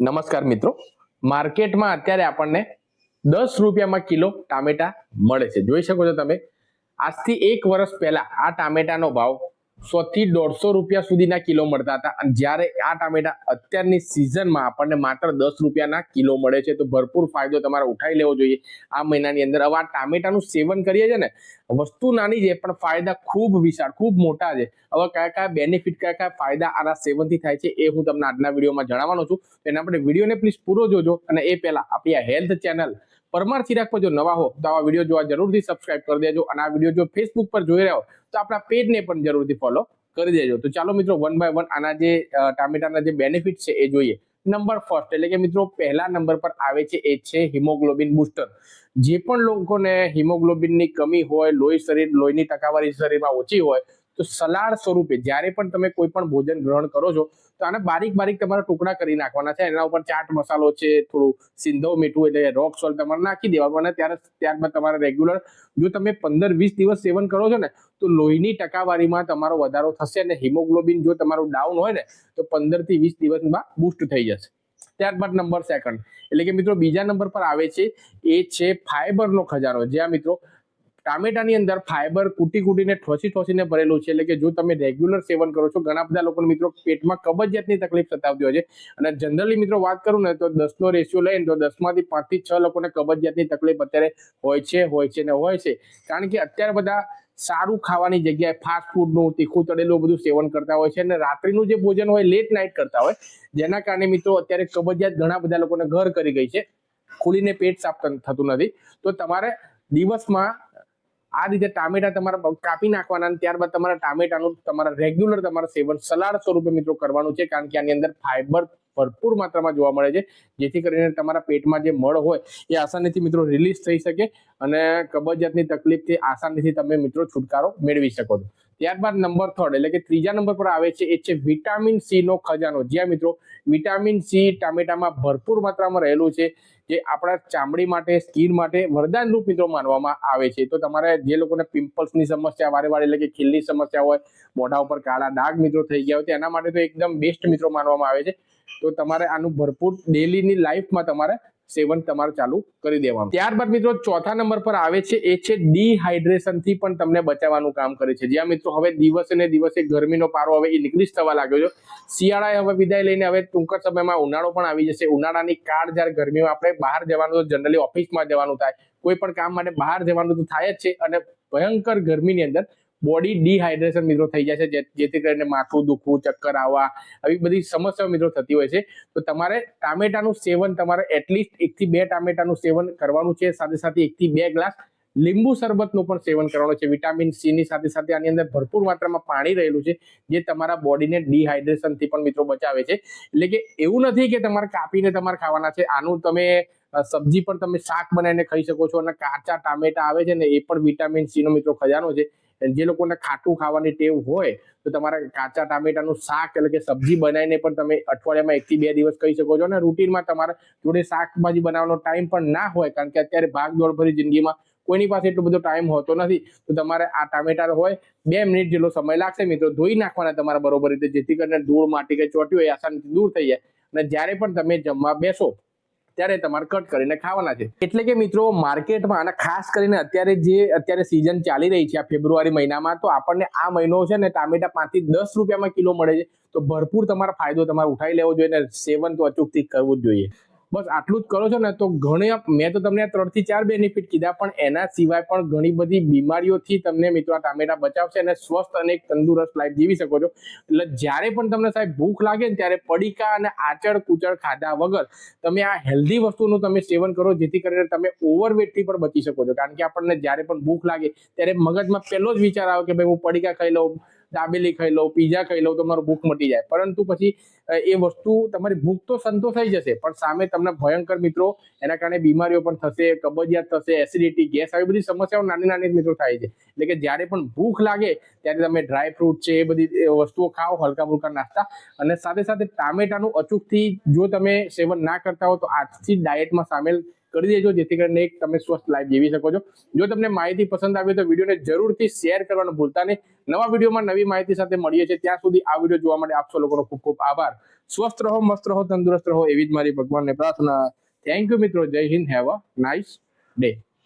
નમસ્કાર મિત્રો. માર્કેટમાં અત્યારે આપણને દસ રૂપિયામાં કિલો ટામેટા મળે છે. જોઈ શકો છો તમે. આજથી એક વર્ષ પહેલા આ ટામેટાનો ભાવ સો થી દોઢસો રૂપિયા સુધીના કિલો મળતા હતા. અને જ્યારે આ ટામેટા અત્યારની સિઝનમાં આપણને માત્ર દસ રૂપિયાના કિલો મળે છે, તો ભરપૂર ફાયદો તમારે ઉઠાવી લેવો જોઈએ. આ મહિનાની અંદર હવે આ ટામેટાનું સેવન કરીએ છીએ ને વસ્તુ નાની છે, પણ ફાયદા ખૂબ વિશાળ, ખૂબ મોટા છે. હવે કયા કયા બેનિફિટ કયા કયા ફાયદા આના સેવનથી થાય છે એ હું તમને આજના વિડીયોમાં જણાવવાનો છું. એના માટે વિડીયોને પ્લીઝ પૂરો જોજો અને એ પહેલા આપણી આ હેલ્થ ચેનલ પરમાર ચિરાગ પર જો નવા હો, તો આવા વીડિયો જોવા જરૂરથી સબસ્ક્રાઇબ કરી દેજો અને આ વીડિયો જો ફેસબુક પર જોઈ રહ્યા હો, તો આપણા પેજને પણ જરૂરથી ફોલો કરી દેજો. તો ચાલો મિત્રો વન બાય વન આના જે ટામેટાના જે બેનિફિટ છે એ જોઈએ. નંબર ફર્સ્ટ એટલે કે મિત્રો પહેલા નંબર પર આવે છે એ છે હિમોગ્લોબિન બુસ્ટર. જે પણ લોકોને હિમોગ્લોબિનની કમી હોય, લોહી શરીર, લોહીની ટકાવારી શરીરમાં ઓછી હોય તો સલાડ સ્વરૂપે જ્યારે પણ તમે કોઈ પણ ભોજન ગ્રહણ કરો છો, તો આને બારીક બારીક તમારા ટુકડા કરી નાખવાના છે. એના ઉપર ચાટ મસાલો છે, થોડું સિંધો મીઠું એટલે રોક સોલ્ટ તમારે નાખી દેવાનું અને ત્યારે ત્યારબાદ તમારે રેગ્યુલર જો તમે પંદર વીસ દિવસ સેવન કરો છો ને, તો લોહીની ટકાવારીમાં તમારો વધારો થશે અને હિમોગ્લોબિન જો તમારું ડાઉન હોય ને, તો પંદરથી વીસ દિવસમાં બુસ્ટ થઈ જશે. ત્યારબાદ નંબર સેકન્ડ એટલે કે મિત્રો બીજા નંબર પર આવે છે, એ છે ફાઈબરનો ખજાનો. જ્યાં મિત્રો ટામેટાની અંદર ફાઈબર કૂટી કૂટીને ઠોસી ઠોસીને ભરેલું છે. એટલે કે જો તમે રેગ્યુલર સેવન કરો છો, ઘણા બધા લોકોને મિત્રો પેટમાં કબજિયાતની તકલીફ સતાવતી હોય છે. અને જનરલી મિત્રો વાત કરું ને તો દસનો રેશિયો લઈને તો દસમાંથી પાંચથી છ લોકોને કબજિયાતની તકલીફ અત્યારે હોય છે હોય છે ને હોય છે. કારણ કે અત્યારે બધા સારું ખાવાની જગ્યાએ ફાસ્ટ ફૂડનું તીખું તળેલું બધું સેવન કરતા હોય છે. અને રાત્રિનું જે ભોજન હોય લેટ નાઇટ કરતા હોય, જેના કારણે મિત્રો અત્યારે કબજિયાત ઘણા બધા લોકોને ઘર કરી ગઈ છે. ખુલીને પેટ સાફ થતું નથી. તો તમારે દિવસમાં આ રીતે ટામેટા તમારા કાપી નાખવાના ત્યારબાદ તમારા ટામેટાનું તમારા રેગ્યુલર તમારા સેવન સલાડ સ્વરૂપે મિત્રો કરવાનું છે, કારણ કે આની અંદર ફાઈબર ભરપૂર માત્રામાં જોવા મળે છે. જેથી કરીને તમારા પેટમાં જે મળ હોય એ આસાનીથી મિત્રો રિલીઝ થઈ શકે અને કબજિયાતની તકલીફથી આસાનીથી તમે મિત્રો છુટકારો મેળવી શકો છો. ત્યારબાદ નંબર થર્ડ એટલે કે ત્રીજા નંબર પર આવે છે એ છે વિટામિન સી નો ખજાનો. જ્યાં મિત્રો વિટામિન સી ટામેટામાં ભરપૂર માત્રામાં રહેલું છે જે આપણા ચામડી માટે, સ્કિન માટે વરદાનરૂપ મિત્રો માનવામાં આવે છે. તો તમારે જે લોકોને પિમ્પલ્સની સમસ્યા વારે વારે એટલે કે ખીલની સમસ્યા હોય, મોઢા ઉપર કાળા ડાઘ મિત્રો થઈ ગયા હોય તો એના માટે તો એકદમ બેસ્ટ મિત્રો માનવામાં આવે છે. તો તમારે આનું ભરપૂર ડેલીની લાઈફમાં તમારે સેવન તમારે ચાલુ કરી દેવાનું. ત્યારબાદ મિત્રો, ચોથા નંબર પર આવે છે, એ છે ડિહાઇડ્રેશનથી પણ તમને બચાવવાનું કામ કરે છે. જ્યાં મિત્રો, હવે દિવસે ને દિવસે ગરમીનો પારો હવે ઇન્ક્રીઝ થવા લાગ્યો છે. શિયાળાએ હવે વિદાય લઈને હવે ટૂંક સમયમાં ઉનાળો પણ આવી જશે. ઉનાળાની કાળ જ્યારે ગરમીમાં આપણે બહાર જવાનું જનરલી ઓફિસમાં જવાનું થાય, કોઈ પણ કામ માટે બહાર જવાનું તો થાય જ છે અને ભયંકર ગરમીની અંદર બોડી ડિહાઇડ્રેશન મિત્રો થઈ જાય છે જેથી કરીને માથું દુખવું, ચક્કર આવવા, આવી બધી સમસ્યાઓ મિત્રો થતી હોય છે. તો તમારે ટામેટાનું સેવન તમારે એટલીસ્ટ એકથી બે ટામેટાનું સેવન કરવાનું છે. સાથે સાથે એકથી બે ગ્લાસ લીંબુ શરબતનું પણ સેવન કરવાનું છે. વિટામિન સી ની સાથે સાથે આની અંદર ભરપૂર માત્રામાં પાણી રહેલું છે, જે તમારા બોડીને ડિહાઇડ્રેશનથી પણ મિત્રો બચાવે છે. એટલે કે એવું નથી કે તમારે કાપીને તમારે ખાવાના છે. આનું તમે સબ્જી પણ તમે શાક બનાવીને ખાઈ શકો છો અને કાચા ટામેટા આવે છે ને એ પણ વિટામિન સી નો મિત્રો ખજાનો છે. જે લોકોને ખાટું ખાવાની ટેવ હોય, તો તમારે કાચા ટામેટાનું શાક એટલે કે સબ્જી બનાવીને પણ તમે અઠવાડિયામાં એકથી બે દિવસ કહી શકો છો. અને રૂટીનમાં તમારે જોડે શાકભાજી બનાવવાનો ટાઈમ પણ ના હોય, કારણ કે અત્યારે ભાગદોડ ભરી જિંદગીમાં કોઈની પાસે એટલો બધો ટાઈમ હોતો નથી. તો તમારે આ ટામેટા હોય, બે મિનિટ જેટલો સમય લાગશે. મિત્રો, ધોઈ નાખવાના તમારા બરોબર રીતે, જેથી કરીને ધૂળ માટી કે ચોટી હોય આસાનીથી દૂર થઈ જાય. અને જ્યારે પણ તમે જમવા બેસો ત્યારે તમારે કટ કરીને ખાવાના છે. એટલે કે મિત્રો, માર્કેટમાં અને ખાસ કરીને અત્યારે જે અત્યારે સિઝન ચાલી રહી છે આ ફેબ્રુઆરી મહિનામાં, તો આપણને આ મહિનો છે ને ટામેટા પાંચથી દસ રૂપિયામાં કિલો મળે છે. તો ભરપૂર તમારો ફાયદો તમારે ઉઠાવી લેવો જોઈએ ને સેવન તો અચૂકથી કરવું જ જોઈએ. બસ આટલું જ કરો છો ને તો ઘણી મેં તો તમને આ ત્રણથી ચાર બેનિફિટ કીધા, પણ એના સિવાય પણ ઘણી બધી બીમારીઓથી તમને મિત્રો આ ટામેટા બચાવશે અને સ્વસ્થ અને તંદુરસ્ત લાઈફ જીવી શકો છો. એટલે જ્યારે પણ તમને સાહેબ ભૂખ લાગે ને ત્યારે પડીકા અને આચળ કુચળ ખાધા વગર તમે આ હેલ્ધી વસ્તુનું તમે સેવન કરો, જેથી કરીને તમે ઓવરવેટથી પણ બચી શકો છો. કારણ કે આપણને જ્યારે પણ ભૂખ લાગે ત્યારે મગજમાં પહેલો જ વિચાર આવે કે ભાઈ હું પડીકા ખાઈ લઉં દાબેલી ખાઈ લઉં પીઝા ખાઈ લઉં તો ભૂખ મટી જાય. પરંતુ પછી એ વસ્તુ તમારી ભૂખ તો સંતોષાઈ જશે, પણ સામે તમને ભયંકર મિત્રો, એના કારણે બીમારીઓ પણ થશે, કબજિયાત થશે એસિડિટી ગેસ આવી બધી સમસ્યાઓ નાની નાની મિત્રો થાય છે. એટલે કે જ્યારે પણ ભૂખ લાગે, ત્યારે તમે ડ્રાય ફ્રૂટ છે, એ બધી વસ્તુઓ ખાઓ, હલકા ફુલકા નાસ્તા. અને સાથે સાથે ટામેટાનું અચૂકથી જો તમે સેવન ના કરતા હો, તો આજથી ડાયટમાં સામેલ કરી દેજો, જેથી કરીને એક તમે સ્વસ્થ લાઈફ જીવી શકો છો. જો તમને માહિતી પસંદ આવી તો વિડીયોને જરૂરથી શેર કરવાનું ભૂલતા નહીં. નવા વિડીયોમાં નવી માહિતી સાથે મળીએ છીએ. ત્યાં સુધી આ વીડિયો જોવા માટે આપશો લોકોનો ખૂબ ખૂબ આભાર. સ્વસ્થ રહો, મસ્ત રહો, તંદુરસ્ત રહો, એવી જ મારી ભગવાનને પ્રાર્થના. થેન્ક યુ મિત્રો. જય Hind. Have a nice day